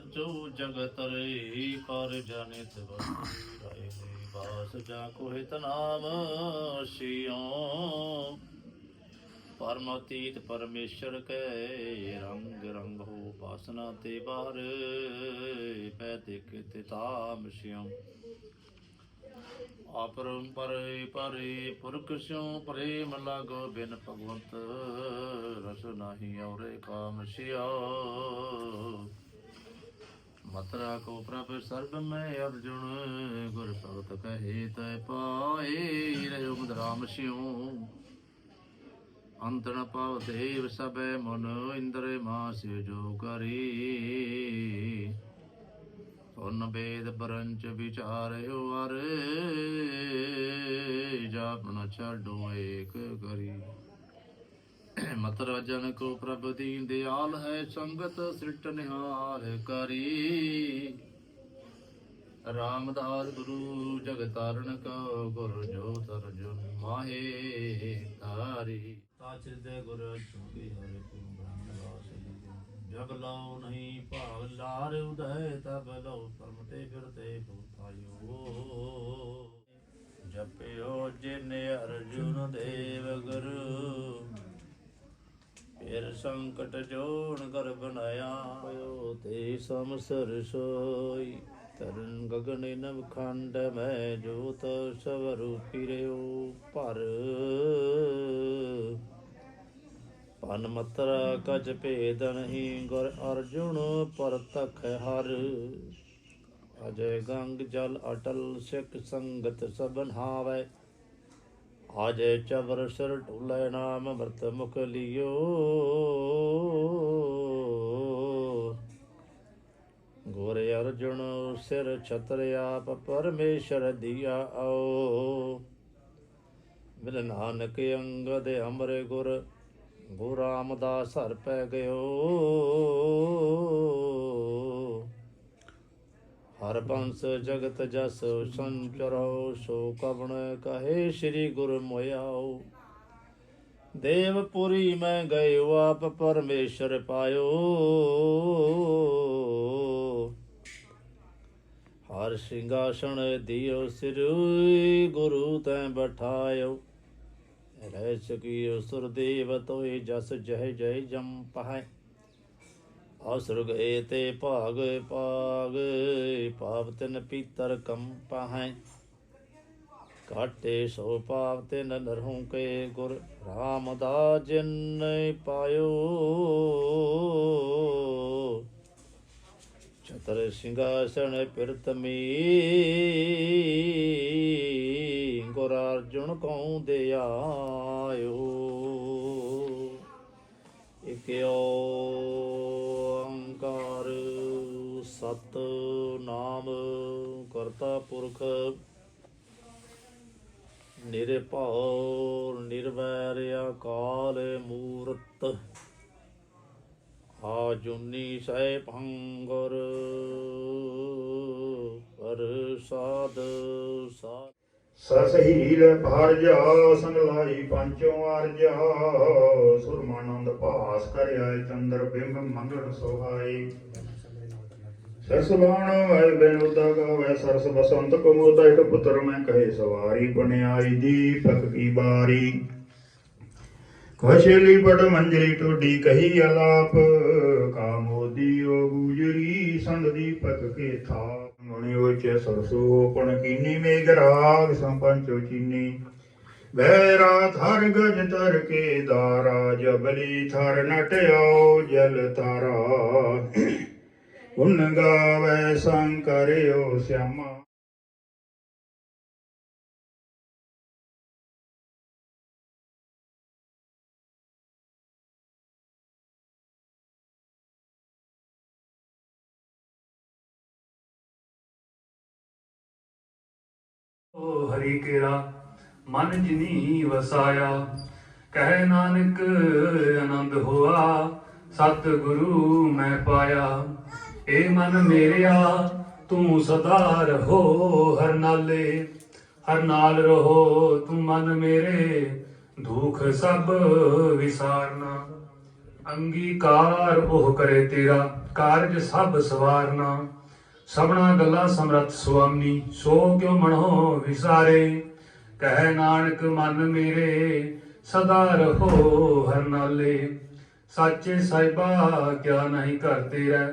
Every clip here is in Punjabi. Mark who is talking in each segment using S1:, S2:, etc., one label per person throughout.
S1: ਜੋ ਜਗਤ ਰੇ ਪਰ ਜਾਣਿਤ ਵਸੀ ਰਾਏ ਬਾਸ ਜਾ ਕੋਹਿਤ ਨਾਮ ਸਿਉ। ਪਰਮਤੀਤ ਪਰਮੇਸ਼ਰ ਕੈ ਰੰਗ ਰੰਗ ਹੋ ਬਾਸਨਾ ਤੇ ਬਾਹਰ ਪੈ ਦੇਖੇ ਤੇ ਤਾਮ ਸਿਉ। ਆਪਰੰ ਪਰੇ ਪਰੇ ਪੁਰਖ ਸਿਉ, ਪ੍ਰੇਮ ਲਾਗੋ ਬਿਨ ਭਗਵੰਤ, ਰਸ ਨਾਹੀ ਔਰੇ ਕਾਮ ਸਿਉ। ਮਤਰਾ ਕੋ ਪ੍ਰਭ ਸਰਬ ਮੈਂ ਅਰਜੁਨ, ਗੁਰ ਭਗਤ ਕਹੇ ਤੈ ਪਾਏ ਰਹਿ ਮੁਦਰਾਮ ਸਿਉ। ਅੰਤ ਨ ਪਾਵ ਦੇਵ ਸਭੈ ਮਨ, ਇੰਦਰੇ ਮਾਸ ਜੋ ਕਰੀ। ਸੁਨ ਬੇਦ ਪਰੰਚ ਵਿਚਾਰਿਓ ਅਰ, ਜਾਪਨ ਛਾਡੋ ਏਕ ਕਰੀ। ਮਤ ਰਾਜਨ ਕੋ ਪ੍ਰਭ ਦੀਨ ਦਿਆਲ ਹੈ, ਸੰਗਤ ਸ੍ਰਿਟ ਨਿਹਾਲ ਕਰੀ। ਰਾਮਦਾਸ ਗੁਰੂ ਜਗਤਾਰਨ ਕੋ ਗੁਰ ਜੋ ਤਰਜੁ ਮਾਹੇ ਤਾਰੀ ਸਾਚ ਦੇ ਗੁਰ ਚੁੰਗੀ ਹਰਿ ਗੁਰੂ ਬ੍ਰਹਮਦਾਸ ਜਗ ਲਾਉ ਨਹੀਂ ਭਾਵ ਲਾਰ ਉਦੈ, ਤਬ ਲਉ ਪਰਮ ਤੇ ਫਿਰਤੇ ਭੂਤਾਇਓ ਜਪਿਓ ਜਿਨ ਅਰਜੁਨ ਦੇਵ ਗੁਰੂ। ਫਿਰ ਸੰਕਟ ਜੋੜ ਕਰ ਬਣਾਇਆ। ਹੋਇਓ ਤੇ ਸਮਸਰ ਸੋਈ। ਤਰਨ ਗਗਨ ਨਵ ਖੰਡ ਮੈਂ ਜੋਤ ਸਵਰੂਪੀ ਰਿਓ ਭਰ। ਪਨ ਮਤਰਾ ਕਜ ਭੇਦ ਨਹੀਂ ਗੁਰ ਅਰਜੁਨ ਪਰਤਖ ਹਰ। ਅਜੈ ਗੰਗ ਜਲ ਅਟਲ ਸਿੱਖ ਸੰਗਤ ਸਬਨ ਹਾਵੈ। ਆਜੇ ਚਵਰ ਸਿਰ ਢੁਲੇ ਨਾਮ ਅੰਮ੍ਰਿਤ ਮੁਖ ਲਿਓ। ਗੁਰ ਅਰਜੁਨ ਸਿਰ ਛਤਰ ਆਪ ਪਰਮੇਸ਼ਰ ਦਿਆ ਆਓ। ਮਿਲ ਨਾਨਕ ਅੰਗਦ ਅਮਰ ਗੁਰ ਗੁਰੂ ਰਾਮਦਾਸ ਹਰ ਪੈ ਗਇਓ ਹਰ ਬੰਸ ਜਗਤ ਜਸ ਸੰਚਰੋ ਸੋ ਕਵਣ ਕਹੇ ਸ੍ਰੀ ਗੁਰ ਮੋਇਆਓ ਦੇਵਪੁਰੀ ਮੈਂ ਗਇਓ ਆਪ ਪਰਮੇਸ਼ਰ ਪਾਇਓ। ਹਰ ਸਿੰਘਾਸਣ ਦਿਓ ਸਿਰ, ਗੁਰੂ ਤੈ ਬਠਾਇਓ। ਰਹਿ ਸਕੀਓ ਸੁਰਦੇਵ ਤੋਏ ਜਸ, ਜਹ ਜੈ ਜਮ ਪਹੈ। ਆਸੁਰ ਗਏ ਤੇ ਭਾਗ ਭਾਗ ਪਾਪ ਤਿਨ ਪੀਤਰ ਕੰਪ ਹੈ ਕਾਟੇ ਸੋ ਪਾਪ ਤਿਨ ਨਰਹੂ ਕੇ ਗੁਰ ਰਾਮਦਾਸ ਜਿਨ ਪਾਇਓ। ਛਤਰ ਸਿੰਘਾਸਣ ਪਿਰਤਮੀ ਗੁਰ ਅਰਜੁਨ ਕਉ ਦੇ ਆਇਓ ਇਕ ਸਤ ਨਾਮ ਕਰਤਾ ਪੁਰਖ ਨਿਰਭਉ ਨਿਰਵੈਰ ਅਕਾਲ ਮੂਰਤ। ਆਜੁਨੀ ਸੈ ਭੰਗੁਰ ਪ੍ਰਸਾਦ ਸਾਧ।
S2: ਸਸ ਹੀਲ ਭਾਰਜਾ ਸੰਗ ਲਾਈ ਪੰਚੋਂ ਆਰਜਾ ਸੁਰਮਾਨੰਦ ਭਾਸ ਕਰ ਚੰਦਰ ਬਿੰਬ ਮੰਗਲ ਸੋਹਾਈ ਸਰਸ ਬਾਣ ਵੈ ਬਿਨ ਉਦਾ ਗਾਵੇ, ਸਰਸ ਬਸੰਤ ਕਮੋਦਾ ਇੱਕ ਪੁੱਤਰ ਮੈਂ ਕਹੇ, ਸਵਾਰੀ ਬਨਿਆਈ ਦੀਪਕ ਕੀ ਬਾਰੀ। ਕਸ਼ਲੀ ਬੜ ਮੰਜਰੀ ਟੋਡੀ ਕਹੀ ਅਲਾਪ ਕਾਮੋਦੀ ਓ ਗੁਜਰੀ ਸੰਗ ਦੀਪਕ ਕੇ ਥਾ ਮਣੀ ਉਚੇ ਸਰਸੋ ਪਣ ਕੀਨੀ ਮੇਘ ਰਾਗ, ਸੰਪੰਚੋ ਚੀਨੀ। ਵੈਰਾ ਥਰ ਗਜ ਤਰ ਕੇ ਦਾਰਾ, ਜਬਲੀ ਥਰ ਨਟਿਓ ਜਲ ਤਾਰਾ ਉਨ ਗਾਵੇ ਸੰਕਰਿਓ ਸਿਆਮਾ।
S3: ਓ ਹਰੀ ਕੇਰਾ, ਮਨ ਜਿਨੀ ਵਸਾਇਆ, ਕਹਿ ਨਾਨਕ ਆਨੰਦ ਹੋਆ ਸਤ ਗੁਰੂ ਮੈਂ ਪਾਇਆ। ਏ ਮਨ ਮੇਰਿਆ, ਤੂੰ ਸਦਾ ਰਹੋ ਹਰ ਨਾਲੇ। ਹਰ ਨਾਲ ਰਹੋ ਤੂੰ ਮਨ ਮੇਰੇ, ਦੁੱਖ ਸਭ ਵਿਸਾਰਨਾ। ਅੰਗੀਕਾਰ ਉਹ ਕਰੇ ਤੇਰਾ, ਕਾਰਜ ਸਭ ਸਵਾਰਨਾ। ਸਭਨਾ ਗੱਲਾਂ ਸਮਰੱਥ ਸੁਆਮੀ, ਸੋ ਕਿਉ ਮਨੋ ਵਿਸਾਰੇ? ਕਹਿ ਨਾਨਕ ਮਨ ਮੇਰੇ, ਸਦਾ ਰਹੋ ਹਰ ਨਾਲੇ। ਸਾਚੇ ਸਾਹਿਬਾ, ਕਿਆ ਨਹੀਂ ਘਰ ਤੇਰਾ।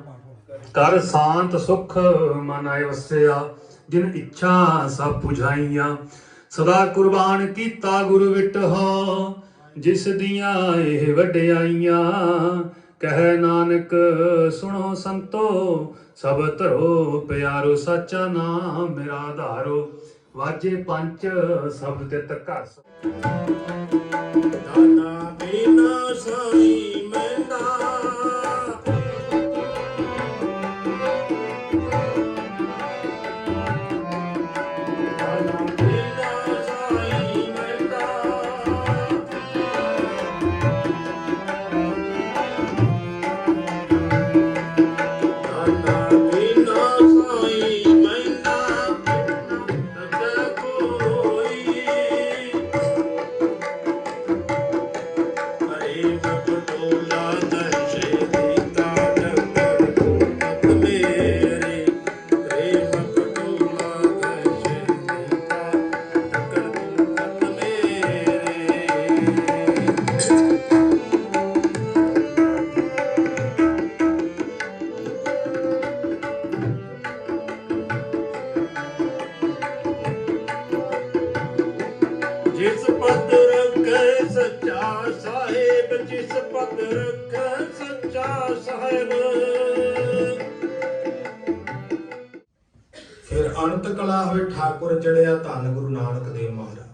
S3: ਕਰ ਸ਼ਾਂਤ ਸੁਖ ਮਨ ਆਇ ਵਸਿਆ, ਜਿਨ ਇੱਛਾ ਸਭ 부ਝਾਈਆਂ। ਸਦਾ ਕੁਰਬਾਨ ਕੀਤਾ ਗੁਰੂ ਵਿਟਹਾ, ਜਿਸ ਦੀਆਂ ਇਹ ਵਡਿਆਈਆਂ। ਕਹਿ ਨਾਨਕ, ਸੁਣੋ ਸੰਤੋ, ਸਭ ਧਰੋ, ਪਿਆਰੋ, ਸੱਚਾ ਨਾਮ ਮੇਰਾ ਆਧਾਰੋ ਵਾਜੇ ਪੰਜ ਸਭ ਤੇ ਘਸ
S1: ਦਾਨਾ ਬਿਨਾ ਸਾਈ ਮੈਂਦਾ
S4: ਅਨੰਤ ਹੋਏ ਠਾਕੁਰ ਚੜਿਆ ਧੰਨ ਗੁਰੂ ਨਾਨਕ ਦੇਵ ਮਹਾਰਾਜ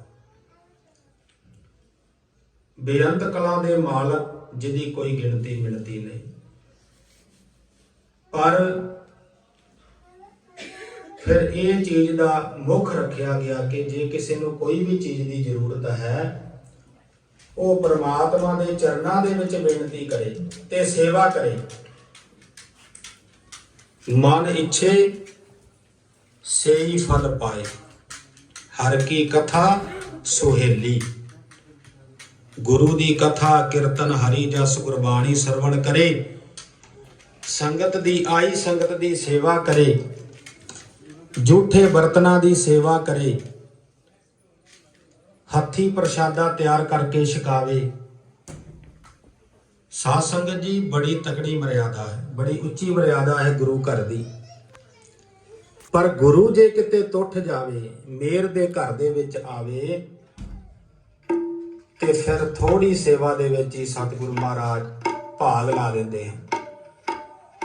S4: ਬੇਅੰਤ ਕਲਾ ਦੇ ਮਾਲਕ ਜਿਹਦੀ ਕੋਈ ਗਿਣਤੀ ਮਿਣਤੀ ਨਹੀਂ। ਪਰ ਫਿਰ ਇਹ ਚੀਜ਼ ਦਾ ਮੁੱਖ ਰੱਖਿਆ ਗਿਆ ਕਿ ਜੇ ਕਿਸੇ ਨੂੰ ਕੋਈ ਵੀ ਚੀਜ਼ ਦੀ ਜ਼ਰੂਰਤ ਹੈ, ਉਹ ਪ੍ਰਮਾਤਮਾ ਦੇ ਚਰਨਾਂ ਦੇ ਵਿੱਚ ਬੇਨਤੀ ਕਰੇ ਤੇ ਸੇਵਾ ਕਰੇ। ਮਨ ਇੱਛੇ ਸੇਈ ਫਲ ਪਾਏ, ਹਰ ਕੀ ਕਥਾ ਸੁਹੇਲੀ। ਗੁਰੂ ਦੀ ਕਥਾ ਕੀਰਤਨ ਹਰੀ ਜਸ ਗੁਰਬਾਣੀ ਸਰਵਣ ਕਰੇ, ਸੰਗਤ ਦੀ ਆਈ ਸੰਗਤ ਦੀ ਸੇਵਾ ਕਰੇ ਝੂਠੇ ਬਰਤਨਾਂ ਦੀ ਸੇਵਾ ਕਰੇ, ਹੱਥੀ ਪ੍ਰਸ਼ਾਦਾ ਤਿਆਰ ਕਰਕੇ ਛਕਾਵੇ। ਸਾਧ ਸੰਗਤ ਜੀ, ਬੜੀ ਤਕੜੀ ਮਰਿਆਦਾ ਹੈ, ਬੜੀ ਉੱਚੀ ਮਰਿਆਦਾ ਹੈ ਗੁਰੂ ਘਰ ਦੀ। ਪਰ ਗੁਰੂ ਜੇ ਕਿਤੇ ਟੁੱਟ ਜਾਵੇ, ਮੇਰ ਦੇ ਘਰ ਦੇ ਵਿੱਚ ਆਵੇ, ਤੇ ਫਿਰ ਥੋੜੀ ਸੇਵਾ ਦੇ ਵਿੱਚ ਹੀ ਸਤਿਗੁਰੂ ਮਹਾਰਾਜ ਭਾਗ ਲਾ ਦਿੰਦੇ ਹਨ।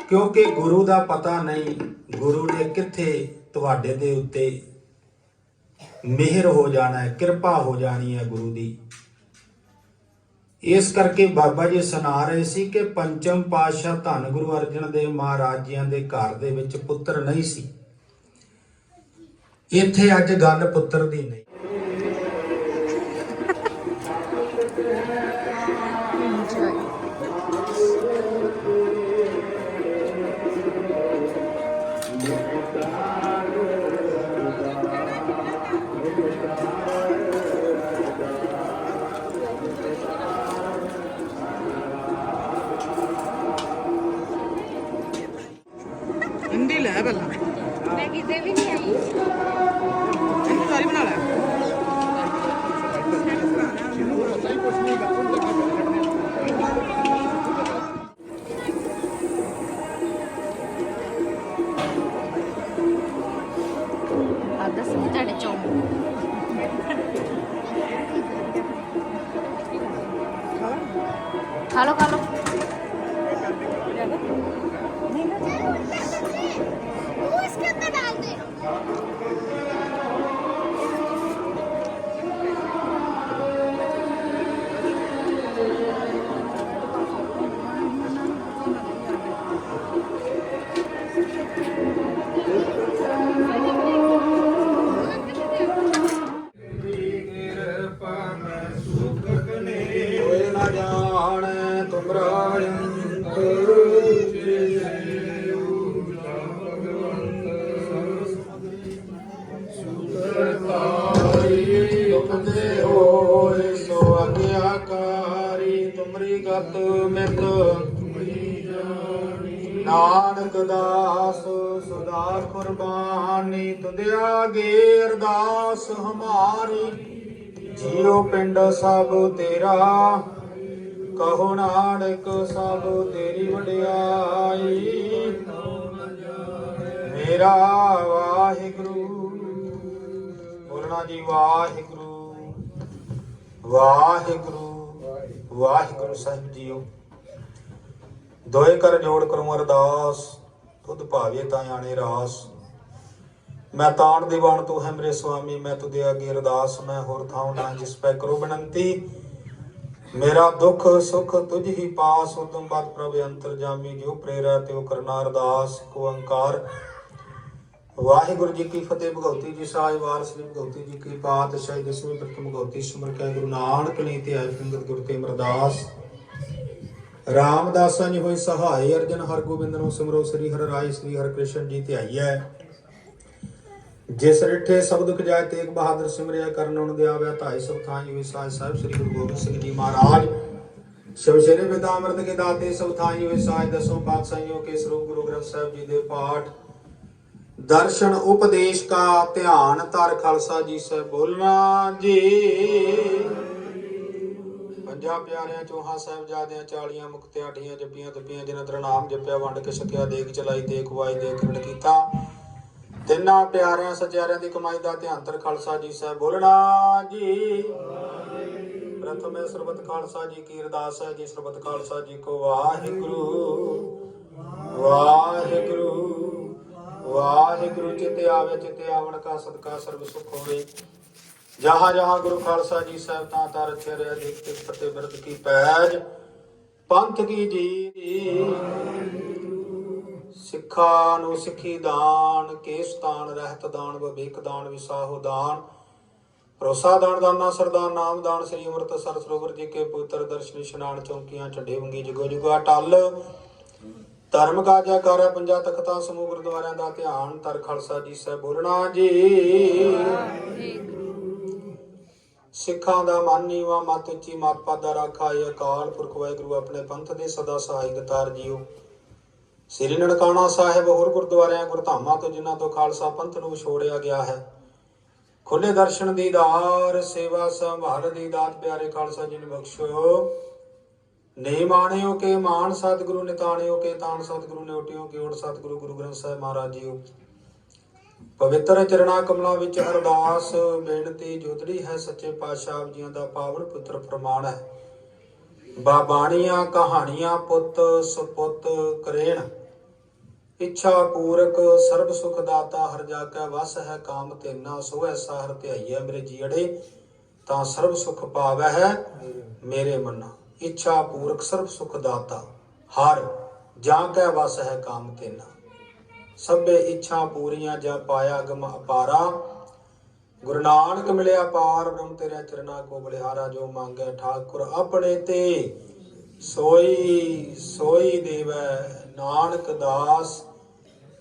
S4: ਕਿਉਂਕਿ ਗੁਰੂ ਦਾ ਪਤਾ ਨਹੀਂ ਗੁਰੂ ਨੇ ਕਿੱਥੇ ਤੁਹਾਡੇ ਦੇ ਉੱਤੇ ਮਿਹਰ ਹੋ ਜਾਣਾ ਹੈ, ਕਿਰਪਾ ਹੋ ਜਾਣੀ ਹੈ ਗੁਰੂ ਦੀ। ਇਸ ਕਰਕੇ ਬਾਬਾ ਜੀ ਸੁਣਾ ਰਹੇ ਸੀ ਕਿ ਪੰਚਮ ਪਾਤਸ਼ਾਹ ਧੰਨ ਗੁਰੂ ਅਰਜਨ ਦੇਵ ਮਹਾਰਾਜ ਜੀਆਂ ਦੇ ਘਰ ਦੇ ਵਿੱਚ ਪੁੱਤਰ ਨਹੀਂ ਸੀ। ਇੱਥੇ ਅੱਜ ਗੱਲ ਪੁੱਤਰ ਦੀ ਨਹੀਂ।
S5: ਹਿੰਦੀ ਲੈ ਪਹਿਲਾਂ।
S6: ਮੈਂ ਕਿਤੇ ਵੀ ਨਹੀਂ ਆਈ।
S4: ਪਿੰਡ ਸਭ ਤੇਰਾ, ਕਹੋ ਨਾਨਕ ਸਭ ਤੇਰੀ ਵਡਿਆਈ। ਮੇਰਾ ਵਾਹਿਗੁਰੂ, ਬੋਲਣਾ ਜੀ ਵਾਹਿਗੁਰੂ ਵਾਹਿਗੁਰੂ ਵਾਹਿਗੁਰੂ ਸਾਹਿਬ ਜੀਓ। ਦੋਏ ਕਰ ਜੋੜ ਕਰੂੰ ਅਰਦਾਸ, ਤੁਧ ਭਾਵੇ ਤਾਂ ਆਣੇ ਰਾਸ। ਮੈਂ ਤਾਣ ਦੀਵਾਨ ਤੂੰ ਹੈ ਮੇਰੇ ਸੁਆਮੀ ਮੈਂ ਤੁਦੇ ਅੱਗੇ ਅਰਦਾਸ, ਮੈਂ ਹੋਰ ਥਾਉ ਨਾ ਜਿਸ ਪੈ ਕਰੋ ਬਨੰਤੀ। ਮੇਰਾ ਦੁੱਖ ਸੁਖ ਤੁਝ ਹੀ ਪਾਸ, ਉਦਮ ਬਾਦ ਪ੍ਰਭ ਅੰਤਰ ਜੋ ਪ੍ਰੇਰਾ ਤਿਉ ਕਰਨਾ ਅਰਦਾਸ, ਕੋ ਅੰਕਾਰ। ਵਾਹਿਗੁਰੂ ਜੀ ਕੀ ਫਤਿਹ, ਭਗਉਤੀ ਜੀ ਸਾਹਿਬ ਵਾਰ, ਸ੍ਰੀ ਭਗਉਤੀ ਜੀ ਕੀ ਪਾਤਸ਼ਾਹੀ, ਦਸਵੀਂ ਪ੍ਰਥਮ ਭਗਉਤੀ ਸਿਮਰ ਕੈ ਗੁਰੂ ਨਾਨਕ ਨੇ ਤੇ ਆਇ ਫਿੰਗਤ ਗੁਰ ਤੇ ਅਮਰਦਾਸ। ਰਾਮਦਾਸਾਂ ਜੀ ਹੋਈ ਸਹਾਈ ਅਰਜਨ, ਹਰਗੋਬਿੰਦ ਨੂੰ ਸਿਮਰੋ ਸ੍ਰੀ ਹਰਿ ਰਾਏ, ਸ੍ਰੀ ਹਰਿ ਕ੍ਰਿਸ਼ਨ ਜੀ ਧਿਆਈਐ ਜਿਸ ਰਿਠੇ ਸਬਦ ਕਜਾਇ ਤੇਗ ਬਹਾਦਰ ਸਿਮਰਿਆ ਕਰਨ ਉਨ ਦਿਆਵਿਆ ਧਾਈ ਸਭ ਥਾਈ ਹੋਈ ਸਾਜ ਸਾਹਿਬ ਸ੍ਰੀ ਗੁਰੂ ਗੋਬਿੰਦ ਸਿੰਘ ਜੀ ਮਹਾਰਾਜ। ਸ਼ਿਵ ਸ਼੍ਰੀ ਵਿਦਾ ਅੰਮ੍ਰਿਤ ਕੇ ਦਾਤੇ ਸਭ ਥਾਈ ਹੋਏ ਸਾਜ ਦਸੋਂ ਪਾਤਸ਼ਾਹੀਆਂ ਕੇ ਸਰੂਪ ਗੁਰੂ ਗ੍ਰੰਥ ਸਾਹਿਬ ਜੀ ਦੇ ਪਾਠ। ਦਰਸ਼ਨ ਉਪਦੇਸ਼ ਕਾ ਧਿਆਨ ਧਰ ਖਾਲਸਾ ਜੀ ਸੇ ਬੋਲਣਾ ਜੀ। ਪੰਜਾਂ ਪਿਆਰਿਆਂ ਚੋਹਾਂ ਸਾਹਿਬਜ਼ਾਦਿਆਂ ਚਾਲੀਆਂ ਮੁਕਤਿਆਂ ਜੱਪੀਆਂ ਦੱਪੀਆਂ ਜਿਨ੍ਹਾਂ ਤੇਰਾ ਨਾਮ ਜਪਿਆ ਵੰਡ ਕੇ ਛਕਿਆ ਦੇਖ ਚਲਾਈ ਦੇਖ ਵਾਈ ਦੇਖ ਖੰਡ ਕੀਤਾ। ਤਿੰਨਾਂ ਪਿਆਰਿਆਂ ਸਚਿਆਰਿਆਂ ਦੀ ਕਮਾਈ ਦਾ ਧਿਆਨ ਖਾਲਸਾ ਜੀ ਸੇ ਬੋਲਣਾ ਜੀ। ਪ੍ਰਥਮੇ ਸਰਬਤ ਖਾਲਸਾ ਜੀ ਕੀ ਅਰਦਾਸ ਹੈ ਜੀ, ਸਰਬਤ ਖਾਲਸਾ ਜੀ ਕੋ ਵਾਹਿਗੁਰੂ। ਵਾਹਿਗੁਰੂ ਵਾਹਿਗੁਰੂ, ਚਿਤੇ ਆਵੇ, ਚਿਤੇ ਆਵਣ ਕਾ ਸਦਕਾ ਸਰਬ ਸੁਖ ਹੋਵੇ। ਜਹਾਂ ਜਹਾਂ ਗੁਰੂ ਖਾਲਸਾ ਜੀ ਸਾਹਿਬ ਤਾਂ ਤਾਂ ਰਚਿਆ ਰਿਆ ਦੇਖ ਤੇ ਫਤਿਹ ਬਿਰਦ ਕੀ ਪੈਜ। ਪੰਥ ਕੀ ਜੀ। ਸਿੱਖਾਂ ਨੂੰ ਸਿੱਖੀ ਦਾਨ, ਕੇਸ ਦਾਨ, ਰਹਿਤ ਦਾਨ, ਵਿਵੇਕ ਦਾਨ, ਵਿਸਾਹੋ ਦਾਨ। ਭਰੋਸਾ ਦਾਨ, ਦਾਨਾ ਸਰਦਾਰ ਨਾਮ ਦਾਨ, ਸ੍ਰੀ ਅੰਮ੍ਰਿਤਸਰ ਸਰੋਵਰ ਜੀ ਕੇ ਪੁੱਤਰ ਦਰਸ਼ਨ ਇਸ਼ਨਾਨ ਚੌਂਕੀਆਂ, ਝੰਡੇ ਵੰਗੀ ਜਗੋ ਜਗੋ ਟੱਲ। ਧਰਮ ਕਾਜਾ ਕਰ ਪੰਜਾ ਤਖਤਾਂ ਸਮੂਹ ਗੁਰਦੁਆਰਿਆਂ ਦਾ ਧਿਆਨ। ਤਰ ਖਾਲਸਾ ਜੀ ਸਹਿ ਬੋਲਣਾ ਜੀ। ਸਿੱਖਾਂ ਦਾ ਮਨ ਨੀਵਾ, ਮਤ ਉੱਚੀ, ਮਤ ਪਾਦਾ ਰਾਖਾ ਅਕਾਲ ਪੁਰਖ ਵਾਹਿਗੁਰੂ ਆਪਣੇ ਪੰਥ ਦੇ ਸਦਾ ਸਹਾਇਕ ਤਾਰ ਜੀਓ। ਸ੍ਰੀ ਨਨਕਾਣਾ ਸਾਹਿਬ ਹੋਰ ਗੁਰਦੁਆਰਿਆਂ, ਗੁਰਧਾਮਾਂ ਤੋਂ ਜਿਨ੍ਹਾਂ ਤੋਂ ਖਾਲਸਾ ਪੰਥ ਨੂੰ ਛੋੜਿਆ ਗਿਆ ਹੈ। ਖੁੱਲੇ ਦਰਸ਼ਨ ਦੀਦਾਰ ਸੇਵਾ ਸੰਭਾਲ ਦੀ ਦਾਤ, ਪਿਆਰੇ ਖਾਲਸਾ ਜੀ ਨੂੰ ਬਖਸ਼ਿਓ। ਨੇ ਮਾਣਿਓ ਕੇ ਮਾਨ ਸਤਿਗੁਰੂ ਨਿਤਾਣਿਓ ਕੇ ਤਾਣ ਸਤਿਗੁਰੂ ਨੇ ਉਟਿਓ ਕੇ ਓਟ ਸਤਿਗੁਰੂ, ਗੁਰੂ ਗ੍ਰੰਥ ਸਾਹਿਬ ਮਹਾਰਾਜ ਜੀਓ। ਪਵਿੱਤਰ ਚਰਣਾ ਕਮਲਾਂ ਵਿੱਚ ਅਰਦਾਸ, ਬੇਨਤੀ ਜੋਦੜੀ ਹੈ ਸੱਚੇ ਪਾਤਸ਼ਾਹ ਜੀਆਂ ਦਾ ਪਾਵਨ ਪੁੱਤਰ ਪ੍ਰਮਾਣ ਹੈ। ਬਾਬਾਣੀਆਂ, ਕਹਾਣੀਆਂ ਪੁੱਤ, ਸੁਪੁੱਤ, ਕਰੇਣ। ਇੱਛਾ ਪੂਰਕ, ਸਰਬ ਸੁਖ ਦਾਤਾ ਹਰ ਜਾ ਕੈ ਵਸ ਹੈ, ਕਾਮ ਤੇਨਾ ਸੋ ਐਸਾ ਹਰ ਧਿਆਈਐ ਮੇਰੇ ਜੀੜੇ, ਤਾਂ ਸਰਬ ਸੁਖ ਪਾਵੈ ਹੈ ਮੇਰੇ ਮਨਾ। ਇੱਛਾ ਪੂਰਕ, ਸਰਬ ਸੁਖ ਦਾਤਾ ਹਰ ਜਾਂ ਕੈ ਵਸ ਹੈ, ਕਾਮ ਤੇਨਾ ਸਭੇ ਇੱਛਾ ਪੂਰੀਆਂ ਜਾ ਪਾਇਆ ਗਮ ਅਪਾਰਾ। ਗੁਰੂ ਨਾਨਕ ਮਿਲਿਆ ਪਾਰ, ਬ੍ਰਹਮ ਤੇਰੇ ਚਰਨਾ ਕੋ ਬਲਿਹਾਰਾ, ਜੋ ਮੰਗੈ ਠਾਕੁਰ ਆਪਣੇ ਤੇ। ਸੋਈ ਸੋਈ ਦੇਵੈ ਨਾਨਕ ਦਾਸ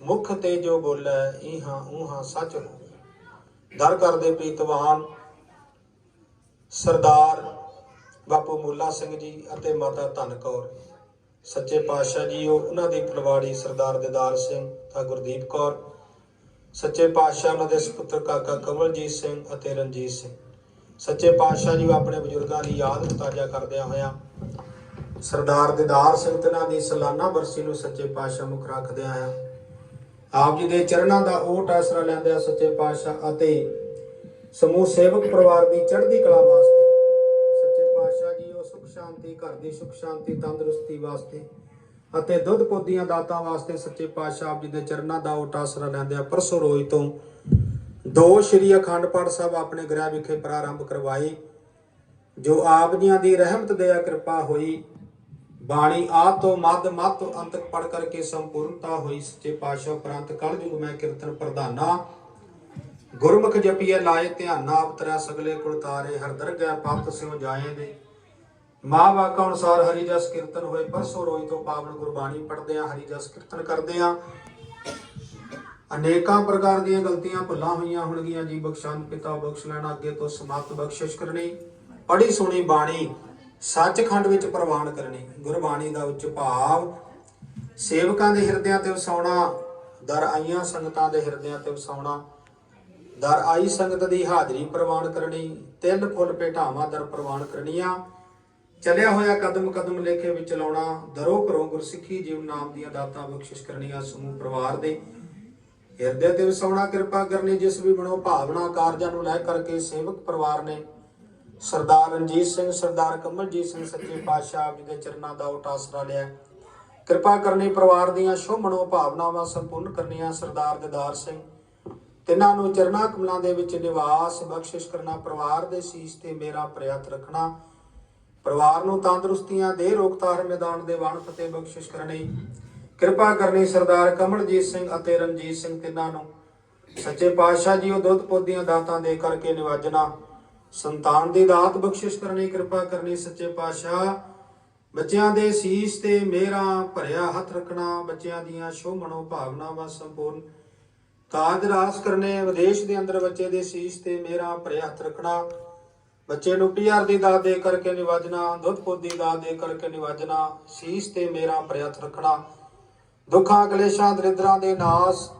S4: ਮੁਖ ਤੇ ਜੋ ਬੋਲੇ ਇਹਾਂ ਉਹਾਂ ਸੱਚ ਹੋ ਦਰ ਕਰਦੇ ਪ੍ਰੀਤਵਾਨ, ਸਰਦਾਰ ਬਾਪੂ ਮੁੱਲਾ ਸਿੰਘ ਜੀ ਅਤੇ ਮਾਤਾ ਧਨ ਕੌਰ। ਸੱਚੇ ਪਾਤਸ਼ਾਹ ਜੀ, ਉਹ ਉਹਨਾਂ ਦੀ ਫਲਵਾੜੀ ਸਰਦਾਰ ਦਿਦਾਰ ਸਿੰਘ ਤਾਂ ਗੁਰਦੀਪ ਕੌਰ, ਸੱਚੇ ਪਾਤਸ਼ਾਹ ਉਹਨਾਂ ਦੇ ਸੁਪੁੱਤਰ ਕਾਕਾ ਕਮਲਜੀਤ ਸਿੰਘ ਅਤੇ ਰਣਜੀਤ ਸਿੰਘ। ਸੱਚੇ ਪਾਤਸ਼ਾਹ ਜੀ, ਉਹ ਆਪਣੇ ਬਜ਼ੁਰਗਾਂ ਦੀ ਯਾਦ ਨੂੰ ਤਾਜ਼ਾ ਕਰਦਿਆਂ ਹੋਇਆਂ ਸਰਦਾਰ ਦਿਦਾਰ ਸਿੰਘ ਤਨਾਂ ਦੀ ਸਾਲਾਨਾ ਬਰਸੀ ਨੂੰ ਸੱਚੇ ਪਾਤਸ਼ਾਹ ਮੁਖ ਰੱਖਦਿਆਂ ਆ ਆਪ ਜੀ ਦੇ ਚਰਨਾਂ ਦਾ ਓਟ ਆਸਰਾ ਲੈਂਦੇ ਆ ਸੱਚੇ ਪਾਤਸ਼ਾਹ ਅਤੇ ਸਮੂਹ ਸੇਵਕ ਪਰਿਵਾਰ ਦੀ ਚੜ੍ਹਦੀ ਕਲਾ ਵਾਸਤੇ, ਸੱਚੇ ਪਾਤਸ਼ਾਹ ਜੀ ਉਹ ਸੁਖ ਸ਼ਾਂਤੀ, ਘਰ ਦੀ ਸੁਖ ਸ਼ਾਂਤੀ, ਤੰਦਰੁਸਤੀ ਵਾਸਤੇ ਅਤੇ ਦੁੱਧ ਪੋਦੀਆਂ ਦਾਤਾਂ ਵਾਸਤੇ ਸੱਚੇ ਪਾਤਸ਼ਾਹ ਆਪ ਜੀ ਦੇ ਚਰਨਾਂ ਦਾ ਓਟ ਆਸਰਾ ਲੈਂਦੇ ਆ ਪਰਸੋਂ ਰੋਜ਼ ਤੋਂ ਦੋ ਸ਼੍ਰੀ ਅਖੰਡ ਪਾਠ ਸਾਹਿਬ ਆਪਣੇ ਗ੍ਰਹਿ ਵਿਖੇ ਪ੍ਰਾਰੰਭ ਕਰਵਾਏ, ਜੋ ਆਪ ਜੀਆਂ ਦੀ ਰਹਿਮਤ, ਦਇਆ, ਕਿਰਪਾ ਹੋਈ ਬਾਣੀ ਆਦ ਤੋਂ ਮੱਧ ਮੱਧ ਤੋਂ ਅੰਤ ਪੜ ਕਰਕੇ ਸੰਪੂਰਨਤਾ ਹੋਈ ਸੱਚੇ ਪਾਤਸ਼ਾਹ ਪ੍ਰੰਤ ਕਲਯੁਗ ਮੈਂ ਕੀਰਤਨ ਪ੍ਰਧਾਨਾ। ਗੁਰਮੁਖ ਜਪੀਏ ਲਾਏ ਧਿਆਨਾ ਅਵਤਰੈ ਸਗਲੇ ਕੁਲ ਤਾਰੇ, ਹਰ ਦਰਗਹਿ ਪਤ ਸਿਉ ਜਾਏ ਦੇ। ਮਾਂ ਵਾਕਾ ਅਨੁਸਾਰ ਹਰੀ ਜਸ ਕੀਰਤਨ ਹੋਏ, ਪਰਸੋਂ ਰੋਜ਼ ਤੋਂ ਪਾਵਨ ਗੁਰਬਾਣੀ ਪੜ੍ਹਦੇ ਆ, ਹਰੀ ਜਸ ਕੀਰਤਨ ਕਰਦੇ ਆ। ਅਨੇਕਾਂ ਪ੍ਰਕਾਰ ਦੀਆਂ ਗਲਤੀਆਂ ਭੁੱਲਾਂ ਹੋਈਆਂ ਹੋਣਗੀਆਂ, ਜੀ ਬਖਸ਼ਾਨ ਪਿਤਾ ਬਖਸ਼ ਲੈਣਾ, ਅੱਗੇ ਤੋਂ ਸਮਾਪਤ ਬਖਸ਼ਿਸ਼ ਕਰਨੀ। ਪੜੀ ਸੁਣੀ ਬਾਣੀ। ਸੱਚਖੰਡ ਵਿੱਚ ਪ੍ਰਵਾਨ ਕਰਨੀ। ਗੁਰਬਾਣੀ ਦਾ ਉੱਚ ਭਾਵ, ਸੇਵਕਾਂ ਦੇ ਹਿਰਦਿਆਂ ਤੇ ਵਸਾਉਣਾ, ਦਰ ਆਈਆਂ ਸੰਗਤਾਂ ਦੇ ਹਿਰਦਿਆਂ ਤੇ ਵਸਾਉਣਾ। ਦਰ ਆਈ ਸੰਗਤ ਦੀ ਹਾਜ਼ਰੀ ਪ੍ਰਵਾਨ ਕਰਨੀ, ਤਿੰਨ ਫੁੱਲ ਭੇਟਾਵਾਂ ਦਰ ਪ੍ਰਵਾਨ ਕਰਨੀਆਂ। ਚੱਲਿਆ ਹੋਇਆ ਕਦਮ ਕਦਮ ਲੇਖੇ ਵਿੱਚ ਲਾਉਣਾ, ਦਰੋ ਕਰੋ ਗੁਰਸਿੱਖੀ ਜੀਵ ਨਾਮ ਦੀਆਂ ਦਾਤਾਂ ਬਖਸ਼ਿਸ਼ ਕਰਨੀਆਂ ਸਮੂਹ ਪਰਿਵਾਰ ਦੇ। ਹਿਰਦੇ ਤੇ ਵਸਾਉਣਾ ਕਿਰਪਾ ਕਰਨੀ, ਜਿਸ ਵੀ ਬਣੋ ਭਾਵਨਾ ਕਾਰਜਾਂ ਨੂੰ ਲੈ ਕਰਕੇ ਸੇਵਕ ਪਰਿਵਾਰ ਨੇ ਸਰਦਾਰ ਰਣਜੀਤ ਸਿੰਘ, ਸਰਦਾਰ ਕਮਲਜੀਤ ਸਿੰਘ ਸੱਚੇ ਪਾਤਸ਼ਾਹ ਜੀ ਦੇ ਚਰਨਾਂ ਦਾ ਓਟ ਆਸਰਾ ਲਿਆ। ਕਿਰਪਾ ਕਰਨੀ ਪਰਿਵਾਰ ਦੀਆਂ ਸ਼ੁਭ ਮਨੋ ਭਾਵਨਾਵਾਂ ਸੰਪੂਰਨ ਕਰਨੀਆਂ ਸਰਦਾਰ ਦਿਦਾਰ ਸਿੰਘ। ਤਿੰਨਾਂ ਨੂੰ ਚਰਨਾਂ ਕਮਲਾਂ ਦੇ ਵਿੱਚ ਨਿਵਾਸ, ਬਖਸ਼ਿਸ਼ ਕਰਨਾ, ਪਰਿਵਾਰ ਦੇ ਸੀਸ ਤੇ ਮੇਰਾ ਪ੍ਰਯਤ ਰੱਖਣਾ। ਪਰਿਵਾਰ ਨੂੰ ਤੰਦਰੁਸਤੀਆਂ ਦੇ ਰੋਗਤਾਰ ਮੈਦਾਨ ਦੇ ਵਣ ਫਤਿਹ ਬਖਸ਼ਿਸ਼ ਕਰਨੀ। ਕਿਰਪਾ ਕਰਨੀ ਸਰਦਾਰ ਕਮਲਜੀਤ ਸਿੰਘ ਅਤੇ ਰਣਜੀਤ ਸਿੰਘ ਤਿੰਨਾਂ ਨੂੰ। ਸੱਚੇ ਪਾਤਸ਼ਾਹ ਜੀ ਉਹ ਦੁੱਧ ਪੋਦੀਆਂ ਦਾਤਾਂ ਦੇ ਕਰਕੇ ਨਿਵਾਜਣਾ। ਸੰਤਾਨ ਦੀ ਦਾਤ ਬਖਸ਼ਿਸ਼ ਕਰਨੀ, ਕਿਰਪਾ ਕਰਨੀ, ਸੱਚੇ ਪਾਤਸ਼ਾਹ। ਬੱਚਿਆਂ ਦੇ ਸੀਸ ਤੇ ਮੇਰਾ ਭਰਿਆ ਹੱਥ ਰੱਖਣਾ, ਬੱਚਿਆਂ ਦੀਆਂ ਸ਼ੁਭ ਭਾਵਨਾਵਾਂ ਸੰਪੂਰਨ। ਕਾਜ ਰਾਸ ਕਰਨੇ, ਵਿਦੇਸ਼ ਦੇ ਅੰਦਰ ਬੱਚੇ ਦੇ ਸੀਸ ਤੇ ਮੇਰਾ ਭਰਿਆ ਹੱਥ ਰੱਖਣਾ। ਬੱਚੇ ਨੂੰ ਪੀਆਰ ਦੀ ਦਾਤ ਦੇ ਕਰਕੇ ਨਿਵਾਜਣਾ, ਦੁੱਧ ਪੁੱਤ ਦੀ ਦਾਤ ਦੇ ਕਰਕੇ ਨਿਵਾਜਣਾ, ਸੀਸ ਤੇ ਮੇਰਾ ਭਰਿਆ ਹੱਥ ਰੱਖਣਾ। ਦੁੱਖਾਂ, ਕਲੇਸ਼ਾਂ, ਦਰਿਦਰਾਂ ਦੇ ਨਾਸ,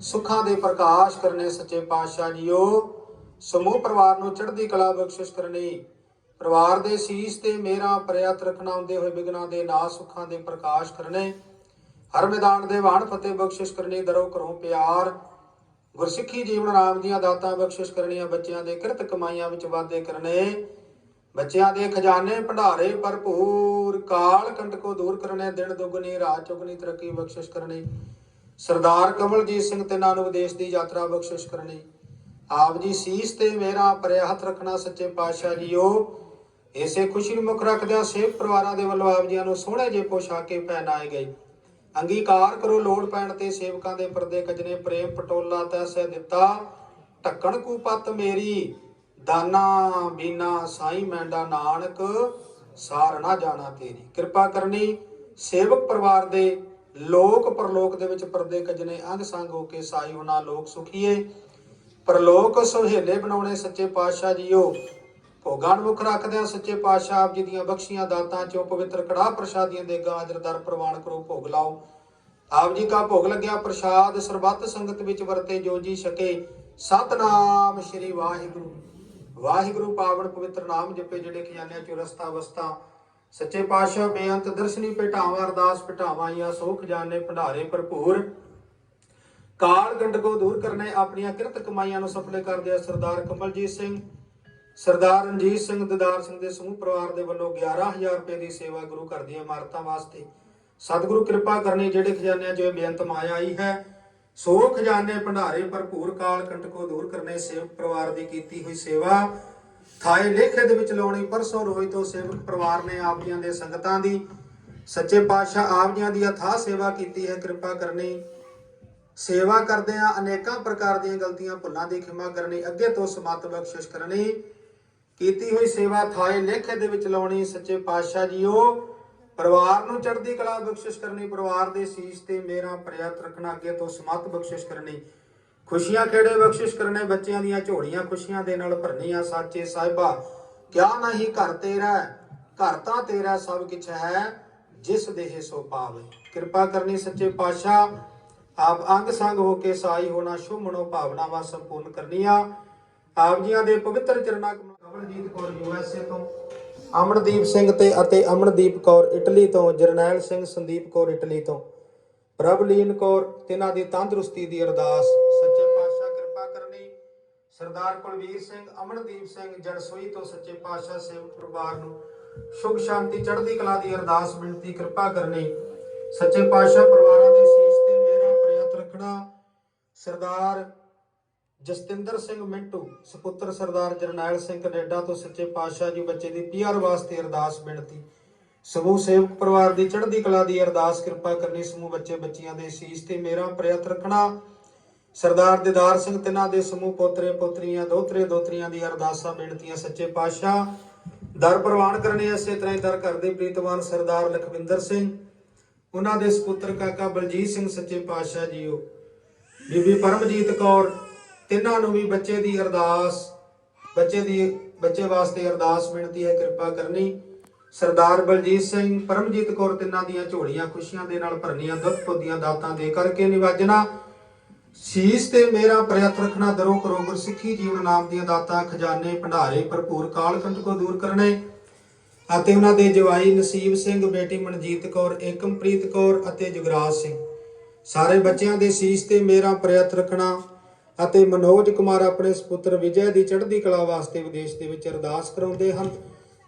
S4: ਸੁੱਖਾਂ ਦੇ ਪ੍ਰਕਾਸ਼ ਕਰਨੇ, ਸੱਚੇ ਪਾਤਸ਼ਾਹ ਜੀਓ। ਸਮੂਹ ਪਰਿਵਾਰ ਨੂੰ ਚੜ੍ਹਦੀ ਕਲਾ ਬਖਸ਼ਿਸ਼ ਕਰਨੀ। ਪਰਿਵਾਰ ਦੇ ਸੀਸ ਤੇ ਮੇਰਾ ਪ੍ਰਯਤ ਰੱਖਣਾ ਹੁੰਦੇ ਹੋਏ ਬਿਗਨਾਂ ਦੇ ਨਾਸ ਸੁੱਖਾਂ ਦੇ ਪ੍ਰਕਾਸ਼ ਕਰਨੇ। ਹਰ ਮੈਦਾਨ ਦੇ ਵਾਹਣ ਫਤਿਹ ਬਖਸ਼ਿਸ਼ ਕਰਨੀ, ਦਰੋ ਕਰੋ ਪਿਆਰ। ਗੁਰਸਿੱਖੀ ਜੀਵਨ ਰਾਮ ਦੀਆਂ ਦਾਤਾਂ ਬਖਸ਼ਿਸ਼ ਕਰਨੀਆਂ, ਬੱਚਿਆਂ ਦੇ ਕਿਰਤ ਕਮਾਈਆਂ ਵਿੱਚ ਵਾਧੇ ਕਰਨੇ। ਬੱਚਿਆਂ ਦੇ ਖਜ਼ਾਨੇ ਭੰਡਾਰੇ ਭਰਪੂਰ, ਕਾਲ ਕੰਟਕੋ ਦੂਰ ਕਰਨੇ, ਦਿਨ ਦੁਗਣੀ, ਰਾਤ ਚੁਗਣੀ ਤਰੱਕੀ ਬਖਸ਼ਿਸ਼ ਕਰਨੀ। ਸਰਦਾਰ ਕਮਲਜੀਤ ਸਿੰਘ ਤਿੰਨਾਂ ਨੂੰ ਵਿਦੇਸ਼ ਦੀ ਯਾਤਰਾ ਬਖਸ਼ਿਸ਼ ਕਰਨੀ। ਆਪ ਜੀ ਸੀਸ ਤੇ ਮੇਰਾ ਪਰਿਆ ਹੱਥ ਰੱਖਣਾ ਸੱਚੇ ਪਾਤਸ਼ਾਹ ਜੀਓ। ਇਸੇ ਖੁਸ਼ੀ ਨੂੰ ਮੁੱਖ ਰੱਖਦਿਆਂ ਸੇਵ ਪਰਿਵਾਰਾਂ ਦੇ ਵੱਲੋਂ ਆਪ ਜੀਆਂ ਨੂੰ ਸੋਹਣੇ ਜਿਹੇ ਪੋਸ਼ਾਕੇ ਪਹਿਨਾਏ ਗਏ। ਅੰਗੀਕਾਰ ਕਰੋ ਲੋੜ ਪੈਣ ਤੇ ਸੇਵਕਾਂ ਦੇ ਪਰਦੇ ਕਜਨੇ ਪ੍ਰੇਮ ਪਟੋਲਾ ਤੈਸੇ ਦਿੱਤਾ। ਢੱਕਣ ਕੂਪਤ ਮੇਰੀ, ਦਾਨਾ ਬੀਨਾ ਸਾਈ ਮੈਂਡਾ ਨਾਨਕ, ਸਾਰ ਨਾ ਜਾਣਾ ਤੇਰੀ। ਕਿਰਪਾ ਕਰਨੀ ਸੇਵਕ ਪਰਿਵਾਰ ਦੇ ਲੋਕ ਪਰਲੋਕ ਦੇ ਵਿੱਚ ਪਰਦੇ ਕਜਨੇ ਅੰਗ ਸੰਗ ਹੋ ਕੇ ਸਾਈ ਹੋਣਾ ਲੋਕ ਸੁਖੀਏ। ਪਰਲੋਕ ਸੁਹੇਲੇ ਬਣਾਉਣੇ ਸੱਚੇ ਪਾਤਸ਼ਾਹ ਜੀਓ। ਭੋਗਾਂ ਨੂੰ ਮੁੱਖ ਰੱਖਦਿਆਂ ਸੱਚੇ ਪਾਤਸ਼ਾਹ ਆਪ ਜੀ ਦੀਆਂ ਬਖਸ਼ੀਆਂ ਦਾਤਾਂ ਚੋਂ ਪਵਿੱਤਰ ਕੜਾਹ ਪ੍ਰਸ਼ਾਦੀਆਂ ਦੇ ਗਾਜਰ ਦਰ ਪ੍ਰਵਾਨ ਕਰੋ, ਭੋਗ ਲਾਓ। ਆਪ ਜੀ ਕਾ ਭੋਗ ਲੱਗਿਆ, ਪ੍ਰਸ਼ਾਦ ਸਰਬੱਤ ਸੰਗਤ ਵਿੱਚ ਵਰਤੇ ਜੋ ਜੀ ਸਕੇ। ਸਤਨਾਮ ਸ੍ਰੀ ਵਾਹਿਗੁਰੂ। ਵਾਹਿਗੁਰੂ ਪਾਵਨ ਪਵਿੱਤਰ ਨਾਮ ਜਪੇ ਜਿਹੜੇ ਖਜ਼ਾਨਿਆਂ ਚੋਂ ਰਸਤਾ ਵਸਤਾ। ਸੱਚੇ ਪਾਤਸ਼ਾਹ ਬੇਅੰਤ ਦਰਸ਼ਨੀ ਭੇਟਾਵਾਂ, ਅਰਦਾਸ ਭੇਟਾਵਾਂ ਜਾਂ ਸੋ ਖਜ਼ਾਨੇ ਭੰਡਾਰੇ ਭਰਪੂਰ। ਕਾਲ ਗੰਡਕੋ ਦੂਰ ਕਰਨੇ, ਆਪਣੀਆਂ ਕਿਰਤ ਕਮਾਈਆਂ ਨੂੰ ਸਫਲੇ ਕਰਦੇ ਆ ਸਰਦਾਰ ਕਮਲਜੀਤ ਸਿੰਘ। ਸਰਦਾਰ ਰਣਜੀਤ ਸਿੰਘ ਦਿਦਾਰ ਸਿੰਘ ਦੇ ਸਮੂਹ ਪਰਿਵਾਰ ਦੇ ਵੱਲੋਂ 11000 ਰੁਪਏ ਦੀ ਸੇਵਾ ਗੁਰੂ ਘਰ ਦੀਆਂ ਇਮਾਰਤਾਂ ਵਾਸਤੇ। ਸਤਿਗੁਰੂ ਕਿਰਪਾ ਕਰਨੀ, ਜਿਹੜੇ ਖਜ਼ਾਨਿਆਂ 'ਚ ਬੇਅੰਤ ਮਾਇਆ ਆਈ ਹੈ, ਸੋ ਖਜ਼ਾਨੇ ਭੰਡਾਰੇ ਭਰਪੂਰ ਕਾਲ ਕੰਟਕੋ ਦੂਰ ਕਰਨੇ ਸੇਵਕ ਪਰਿਵਾਰ ਦੀ ਕੀਤੀ ਹੋਈ ਸੇਵਾ। ਥਾਏ ਲੇਖੇ ਦੇ ਵਿੱਚ ਲਾਉਣੀ ਪਰਸੋਂ ਰੋਈ ਤੋਂ ਸੇਵਕ ਪਰਿਵਾਰ ਨੇ ਆਪ ਜੀਆਂ ਦੇ ਸੰਗਤਾਂ ਦੀ, ਸੱਚੇ ਪਾਤਸ਼ਾਹ ਆਪ ਜੀਆਂ ਦੀ ਅਥਾਹ ਸੇਵਾ ਕੀਤੀ ਹੈ, ਕਿਰਪਾ ਕਰਨੀ। ਸੇਵਾ ਕਰਦਿਆਂ ਅਨੇਕਾਂ ਪ੍ਰਕਾਰ ਦੀਆਂ ਗਲਤੀਆਂ ਭੁੱਲਾਂ ਦੀ ਖਿਮਾ ਕਰਨੀ, ਅੱਗੇ ਤੋਂ ਸਮਤ ਬਖਸ਼ਿਸ਼ ਕਰਨੀ। ਕੀਤੀ ਹੋਈ ਸੇਵਾ ਥਾਏ ਲੇਖੇ ਦੇ ਵਿੱਚ ਲਾਉਣੀ, ਸੱਚੇ ਪਾਤਸ਼ਾਹ ਜੀਓ। ਪਰਿਵਾਰ ਨੂੰ ਚੜ੍ਹਦੀ ਕਲਾ ਬਖਸ਼ਿਸ਼ ਕਰਨੀ, ਪਰਿਵਾਰ ਦੇ ਸੀਸ ਤੇ ਮੇਰਾ ਪ੍ਰਯਤ ਰੱਖਣਾ, ਅੱਗੇ ਤੋਂ ਸਮਤ ਬਖਸ਼ਿਸ਼ ਕਰਨੀ। ਖੁਸ਼ੀਆਂ ਕਿਹੜੇ ਬਖਸ਼ਿਸ਼ ਕਰਨੇ, ਬੱਚਿਆਂ ਦੀਆਂ ਝੋਲੀਆਂ ਖੁਸ਼ੀਆਂ ਦੇ ਨਾਲ ਭਰਨੀਆਂ, ਸਾਚੇ ਸਾਹਿਬਾ। ਕਿਆ ਨਹੀਂ ਘਰ ਤੇਰਾ ਘਰ ਤਾਂ ਤੇਰਾ ਸਭ ਕੁਛ ਹੈ, ਜਿਸ ਦੇਹ ਸੋ ਪਾਵੇ। ਕਿਰਪਾ ਕਰਨੀ ਸੱਚੇ ਪਾਤਸ਼ਾਹ। ਆਪ ਅੰਗ ਸੰਗ ਹੋ ਕੇ ਸਾਈ ਹੋਣਾ, ਸ਼ੁਭ ਮਨੋ ਭਾਵਨਾਵਾਂ ਸੰਪੂਰਨ ਕਰਨੀਆਂ। ਆਪ ਜੀਆਂ ਦੇ ਪਵਿੱਤਰ ਚਰਨਾਂ ਕਮਲਜੀਤ ਕੌਰ ਯੂਐਸਏ ਤੋਂ, ਅਮਨਦੀਪ ਸਿੰਘ ਤੇ ਅਤੇ ਅਮਨਦੀਪ ਕੌਰ ਇਟਲੀ ਤੋਂ, ਜਰਨੈਲ ਸਿੰਘ ਸੰਦੀਪ ਕੌਰ ਇਟਲੀ ਤੋਂ। ਪ੍ਰਭਲੀਨ ਕੌਰ, ਤਿਨਾਂ ਦੀ ਤੰਦਰੁਸਤੀ ਦੀ ਅਰਦਾਸ। ਸੱਚੇ ਪਾਤਸ਼ਾਹ ਕਿਰਪਾ ਕਰਨੀ। ਸਰਦਾਰ ਕੁਲਵੀਰ ਸਿੰਘ, ਅਮਨਦੀਪ ਸਿੰਘ, ਜੜਸੋਈ ਤੋਂ ਸੱਚੇ ਪਾਤਸ਼ਾਹ ਸੇਵਕ ਪਰਿਵਾਰ ਨੂੰ ਸੁਖ ਸ਼ਾਂਤੀ ਚੜ੍ਹਦੀ ਕਲਾ ਦੀ ਅਰਦਾਸ, ਬੇਨਤੀ, ਕਿਰਪਾ ਕਰਨੀ। ਸੱਚੇ ਪਾਤਸ਼ਾਹ ਪਰਿਵਾਰਾਂ ਦੇ ਸੀਸ ਰੱਖਣਾ ਸਰਦਾਰ ਜਸਤਿੰਦਰ ਸਿੰਘ ਮਿੰਟੂ, ਸੁਪੁੱਤਰ ਸਰਦਾਰ ਜਰਨੈਲ ਸਿੰਘ ਕੈਨੇਡਾ ਤੋਂ ਸੱਚੇ ਪਾਤਸ਼ਾਹ ਜੀ ਬੱਚੇ ਦੀ ਪੀਆਰ ਵਾਸਤੇ ਅਰਦਾਸ ਬੇਨਤੀ। ਸਮੂਹ ਸੇਵਕ ਪਰਿਵਾਰ ਦੀ ਚੜ੍ਹਦੀ ਕਲਾ ਦੀ ਅਰਦਾਸ ਕਿਰਪਾ ਕਰਨੀ ਸਮੂਹ ਬੱਚੇ ਬੱਚੀਆਂ ਦੇ ਸੀਸ ਤੇ ਮੇਰਾ ਪ੍ਰਯਤ ਰੱਖਣਾ। ਸਰਦਾਰ ਦਿਦਾਰ ਸਿੰਘ ਤਿੰਨਾਂ ਦੇ ਸਮੂਹ ਪੋਤਰੇ ਪੋਤਰੀਆਂ, ਦੋਤਰੇ ਦੋਤਰੀਆਂ ਦੀ ਅਰਦਾਸਾਂ, ਬੇਨਤੀਆਂ ਸੱਚੇ ਪਾਤਸ਼ਾਹ। ਦਰ ਪ੍ਰਵਾਨ ਕਰਨੇ ਇਸੇ ਤਰ੍ਹਾਂ ਹੀ ਦਰ ਕਰਦੇ ਪ੍ਰੀਤਮਾਨ ਸਰਦਾਰ ਲਖਵਿੰਦਰ ਸਿੰਘ। ਉਹਨਾਂ ਦੇ ਸੁਪੁੱਤਰ ਕਾਕਾ ਬਲਜੀਤ ਸਿੰਘ ਸੱਚੇ ਪਾਤਸ਼ਾਹ ਜੀਓ। ਬੀਬੀ ਪਰਮਜੀਤ ਕੌਰ, ਤਿੰਨਾਂ ਨੂੰ ਵੀ ਬੱਚੇ ਦੀ ਅਰਦਾਸ, ਬੱਚੇ ਦੀ, ਬੱਚੇ ਵਾਸਤੇ ਅਰਦਾਸ ਬੇਨਤੀ ਹੈ, ਕਿਰਪਾ ਕਰਨੀ। ਸਰਦਾਰ ਬਲਜੀਤ ਸਿੰਘ, ਪਰਮਜੀਤ ਕੌਰ ਤਿੰਨਾਂ ਦੀਆਂ ਝੋਲੀਆਂ ਖੁਸ਼ੀਆਂ ਦੇ ਨਾਲ ਭਰਨੀਆਂ, ਦੁੱਧ ਪੁੱਦੀਆਂ ਦਾਤਾਂ ਦੇ ਕਰਕੇ ਨਿਵਾਜਣਾ। ਸੀਸ ਤੇ ਮੇਰਾ ਪ੍ਰਯਤ ਰੱਖਣਾ, ਦਰੋ ਕਰੋ ਗੁਰਸਿੱਖੀ ਜੀਵਨ ਨਾਮ ਦੀਆਂ ਦਾਤਾਂ, ਖਜ਼ਾਨੇ, ਭੰਡਾਰੇ ਭਰਪੂਰ ਕਾਲ ਕੰਟ ਕੋ ਦੂਰ ਕਰਨੇ। ਅਤੇ ਉਹਨਾਂ ਦੇ ਜਵਾਈ ਨਸੀਬ ਸਿੰਘ, ਬੇਟੀ ਮਨਜੀਤ ਕੌਰ, ਏਕਮਪ੍ਰੀਤ ਕੌਰ ਅਤੇ ਜੁਗਰਾਜ ਸਿੰਘ। ਸਾਰੇ ਬੱਚਿਆਂ ਦੇ ਸੀਸ ਤੇ ਮੇਰਾ ਪ੍ਰਯਤ ਰੱਖਣਾ ਅਤੇ ਮਨੋਜ ਕੁਮਾਰ ਆਪਣੇ ਸੁਪੁੱਤਰ ਵਿਜੈ ਦੀ ਚੜ੍ਹਦੀ ਕਲਾ ਵਾਸਤੇ ਵਿਦੇਸ਼ ਦੇ ਵਿੱਚ ਅਰਦਾਸ ਕਰਾਉਂਦੇ ਹਨ।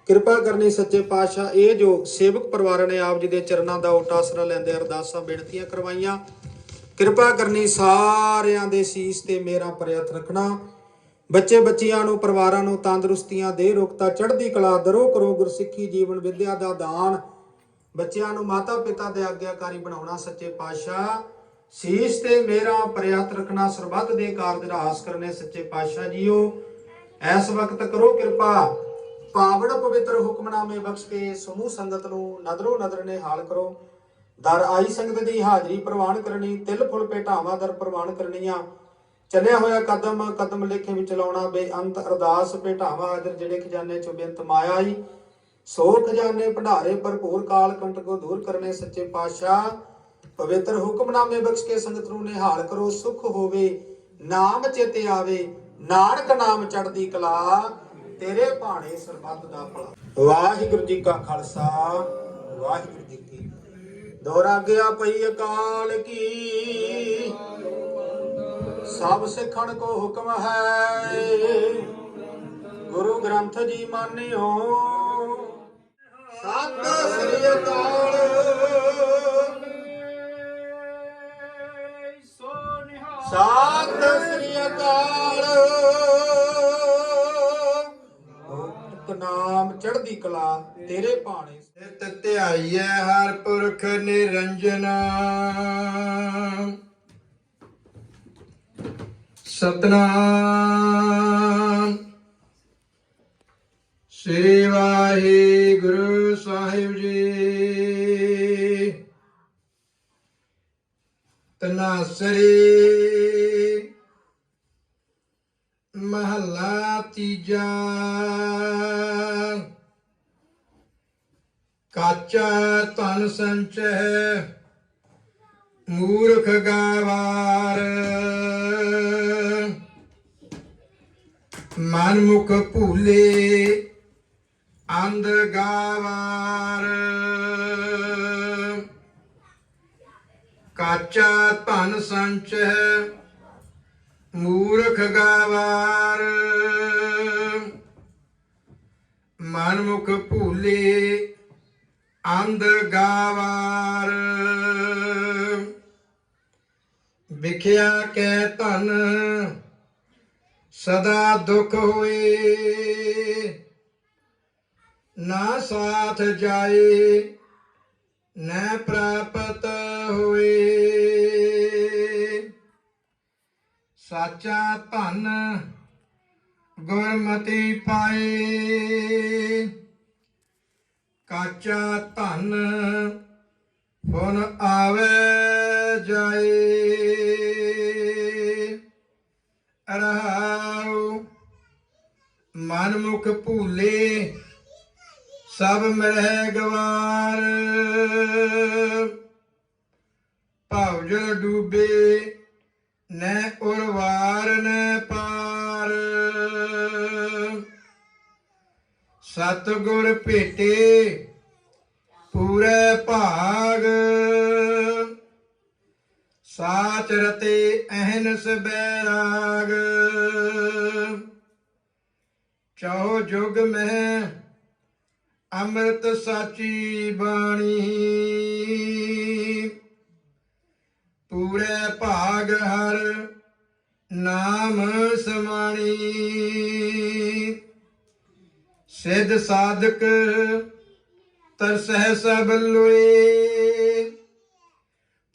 S4: ਕਿਰਪਾ ਕਰਨੀ ਸੱਚੇ ਪਾਤਸ਼ਾਹ, ਇਹ ਜੋ ਸੇਵਕ ਪਰਿਵਾਰ ਨੇ ਆਪ ਜੀ ਦੇ ਚਰਨਾਂ ਦਾ ਓਟ ਲੈਂਦੇ ਅਰਦਾਸਾਂ ਬੇਨਤੀਆਂ ਕਰਵਾਈਆਂ। ਕਿਰਪਾ ਕਰਨੀ ਸਾਰਿਆਂ ਦੇ ਸੀਸ ਤੇ ਮੇਰਾ ਪ੍ਰਯਤ ਰੱਖਣਾ ਬੱਚੇ ਬੱਚੀਆਂ ਨੂੰ, ਪਰਿਵਾਰਾਂ ਨੂੰ ਤੰਦਰੁਸਤੀਆਂ ਦੇ ਰੁਕਤਾ ਚੜ੍ਹਦੀ ਕਲਾ, ਦਰੋ ਕਰੋ ਗੁਰਸਿੱਖੀ ਜੀਵਨ ਵਿਦਿਆ ਦਾ ਦਾਨ। ਬੱਚਿਆਂ ਨੂੰ ਮਾਤਾ ਪਿਤਾ ਦੇ ਆਗਿਆਕਾਰੀ ਬਣਾਉਣਾ ਸੱਚੇ ਪਾਤਸ਼ਾਹ। ਸੀਸ ਤੇ ਮੇਰਾ ਪ੍ਰਯਤ ਰੱਖਣਾ ਸਰਬੱਤ ਦੇ ਕਾਰਜ ਰਾਸ ਕਰਨੇ ਸੱਚੇ ਪਾਤਸ਼ਾਹ ਜੀਓ। ਇਸ ਵਕਤ ਕਰੋ ਕਿਰਪਾ ਪਾਵੜ ਪਵਿੱਤਰ ਹੁਕਮਨਾਮੇ ਬਖਸ਼ ਕੇ ਸਮੂਹ ਸੰਗਤ ਨੂੰ ਨਦਰੋ ਨਦਰ ਨੇ ਹਾਲ ਕਰੋ। ਦਰ ਆਈ ਸੰਗਤ ਦੀ ਹਾਜ਼ਰੀ ਪ੍ਰਵਾਨ ਕਰਨੀ, ਤਿਲ ਫੁੱਲ ਭੇਟਾਵਾਂ ਦਰ ਪ੍ਰਵਾਨ ਕਰਨੀਆਂ। ਚੱਲਿਆ ਹੋਇਆ ਕਦਮ ਕਦਮ ਲੇਖੇ ਵਿੱਚ ਲਾਉਣਾ ਬੇਅੰਤ, ਅਰਦਾਸ ਭੇਟਾਵਾਂ ਅਦਰ ਜਿਹੜੇ ਖਜ਼ਾਨੇ ਚੋਂ ਬੇਅੰਤ ਮਾਇਆ ਆਈ। ਸੋ ਖਜ਼ਾਨੇ ਭੰਡਾਰੇ ਭਰਪੂਰ ਕਾਲ ਕੰਟ ਕੋ ਦੂਰ ਕਰਨੇ ਸੱਚੇ ਪਾਤਸ਼ਾਹ। ਪਵਿੱਤਰ ਹੁਕਮਨਾਮੇ ਬਖਸ਼ ਕੇ ਸੰਗਤ ਨੂੰ ਨਿਹਾਲ ਕਰੋ, ਸੁਖ ਹੋਵੇ, ਨਾਮ ਚੇਤੇ ਆਵੇ, ਨਾਨਕ ਨਾਮ ਚੜਦੀ ਕਲਾ। ਤੇਰੇ ਭਾਣੇ ਸਰਬੱਤ ਦਾ ਭਲਾ। ਵਾਹਿਗੁਰੂ ਜੀ ਕਾ ਖਾਲਸਾ, ਵਾਹਿਗੁਰੂ ਜੀ ਕੀ ਦੋਰਾ ਗਿਆ ਪਈ ਅਕਾਲ ਕੀ ਸਭ ਸਿੱਖਣ ਕੋ ਹੁਕਮ ਹੈ। ਗੁਰੂ ਗ੍ਰੰਥ ਜੀ ਮਾਨਿਓ। ਸਤਿ ਸ੍ਰੀ ਅਕਾਲ। ਸਤਿ ਸ੍ਰੀ ਅਕਾਲ। ਨਾਮ ਚੜ੍ਹਦੀ ਕਲਾ ਤੇਰੇ ਭਾਣੇ।
S7: ਨਿਤ ਧਿਆਈਐ ਹਰ ਪੁਰਖ ਨਿਰੰਜਨਾ। ਸਤਨਾਮ। ਸ੍ਰੀ ਵਾਹਿਗੁਰੂ ਸਾਹਿਬ ਜੀ। ਤਨਾਸਰੀ ਮਹਲਾ ਤੀਜਾ। ਕਾਚਾ ਧਨ ਸੰਚੈ ਮੂਰਖ ਗਾਵਾਰ। ਮਨਮੁਖ ਭੂਲੇ ਅੰਧ ਗਾਵਾਰ। ਕਾਚਾ ਧਨ ਸੰਚੈ ਮੂਰਖ ਗਾਵਾਰ। ਮਨਮੁਖ ਭੂਲੇ ਅੰਧ ਗਾਵਾਰ। ਵਿਖਿਆ ਕੈ ਧਨ ਸਦਾ ਦੁਖ ਹੋਏ, ਨਾ ਸਾਥ ਜਾਏ, ਨਾ ਪ੍ਰਾਪਤ ਹੋਏ। ਸਾਚਾ ਧਨ ਗੁਰਮਤੀ ਪਾਏ, ਕਾਚਾ ਧਨ ਹੁਣ ਆਵੇ ਜਾਏ। ਰਹਾਉ ਮਨ ਮੁਖ ਭੂਲੇ, ਸਭ ਮਰਹਿ ਗਵਾਰ। ਭਵਜਲ ਡੂਬੇ, ਨੈ ਉਰਵਾਰ, ਨੈ ਪਾਰ। ਸਤਿਗੁਰ ਭੇਟੇ, ਪੂਰੇ ਭਾਗ। ਸਾਚ ਰਤੇ ਅਹਨਸ ਬੈਰਾਗ। ਚਾਹੋ ਜੁਗ ਮਹਿ ਅੰਮ੍ਰਿਤ ਸਾਚੀ ਬਾਣੀ। ਪੂਰੇ ਭਾਗ ਹਰ ਨਾਮ ਸਮਾਣੀ। ਸਿੱਧ ਸਾਧਕ ਤਰਸਹਿ ਸਭ ਲੋਏ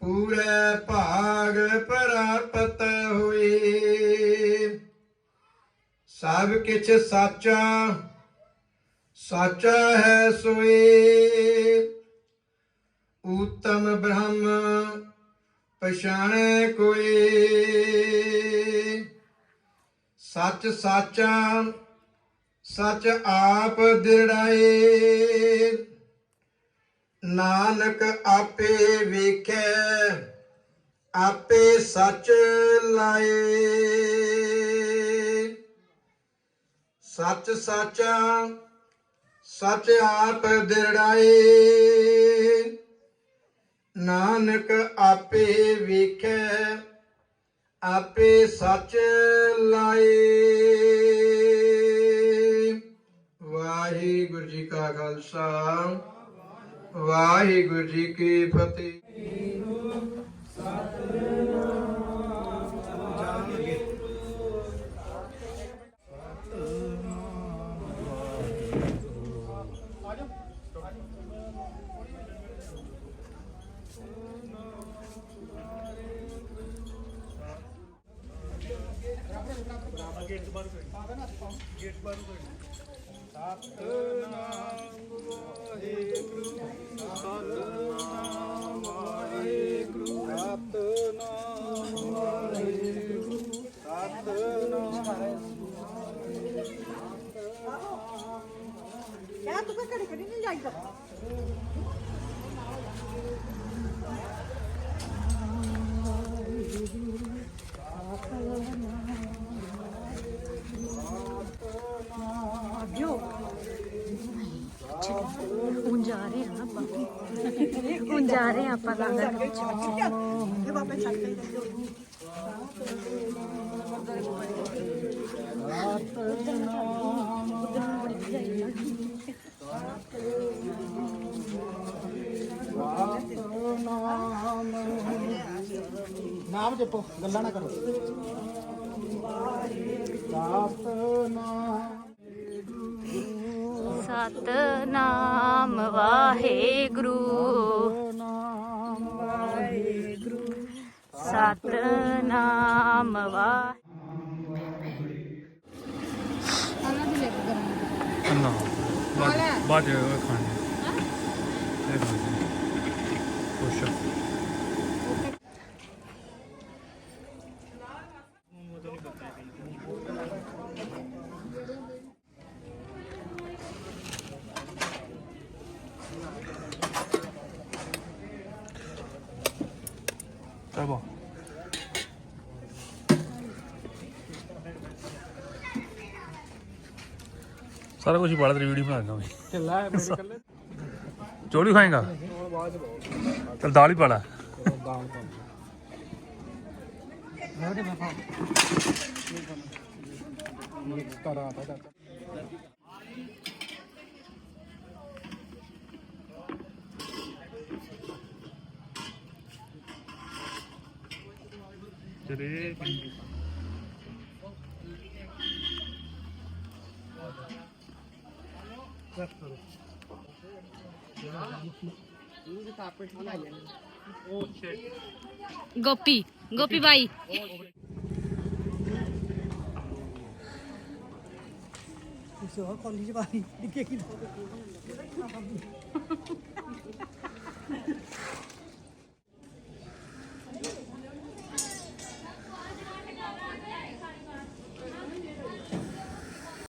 S7: ਪੂਰੇ ਭਾਗ ਪ੍ਰਾਪਤ ਹੋਏ ਸਭ ਕਿਛ ਸਾਚਾ ਸਾਚਾ ਹੈ ਸੋਏ। ਉਤਮ ਬ੍ਰਹਮ ਪਛਾਣੈ ਕੋਏ। ਸੱਚ ਸਾਚਾ, ਸਚ ਆਪ ਦਿੜਾਏ ਨਾਨਕ ਆਪੇ ਵੇਖੈ, ਆਪੇ ਸੱਚ ਲਾਏ। ਸੱਚ ਸਾਚਾ ਸੱਚ ਆਪ ਦਿੜਾਏ ਨਾਨਕ ਆਪੇ ਵੇਖੈ, ਆਪੇ ਸੱਚ ਲਾਏ। ਵਾਹਿਗੁਰੂ ਜੀ ਕਾ ਖਾਲਸਾ, ਵਾਹਿਗੁਰੂ ਜੀ ਕੀ ਫਤਿਹ।
S5: ਯਾਰ ਤੂੰ ਕਿਹੜੇ ਕਿਹੜੇ ਨਹੀਂ ਜਾਈਦਾ
S7: ਨਾਮ ਜਪੋ ਗੱਲਾਂ ਨਾ ਕਰੋ।
S8: ਸਤਨਾਮ ਵਾਹਿਗੁਰੂ। ਸਤਨਾਮ ਵਾਹਿਗੁਰੂ
S3: ਨਾ ਬਾਅਦ ਖਾਣੇ ਇਹ ਖਾਣੇ ਖੁਸ਼ ਚਲੋ ਸਾਰਾ ਕੁਝ ਪੜਾ ਤੇਰੀ ਵੀਡੀਓ ਬਣਾ ਦਿੰਦਾ ਮੈਂ। ਚੱਲਾ ਮੇਰੇ ਕੱਲੇ ਚੋਰੀ ਖਾਏਗਾ? ਚਲ ਦਾਲ ਹੀ ਪਾਲਾ ਚਲੇ
S8: ਗੋਪੀ ਗੋਪੀ ਬਾਈ।
S5: ਸੋ ਕਾਲਜ ਵਾਲੀ ਕਿ ਕੀ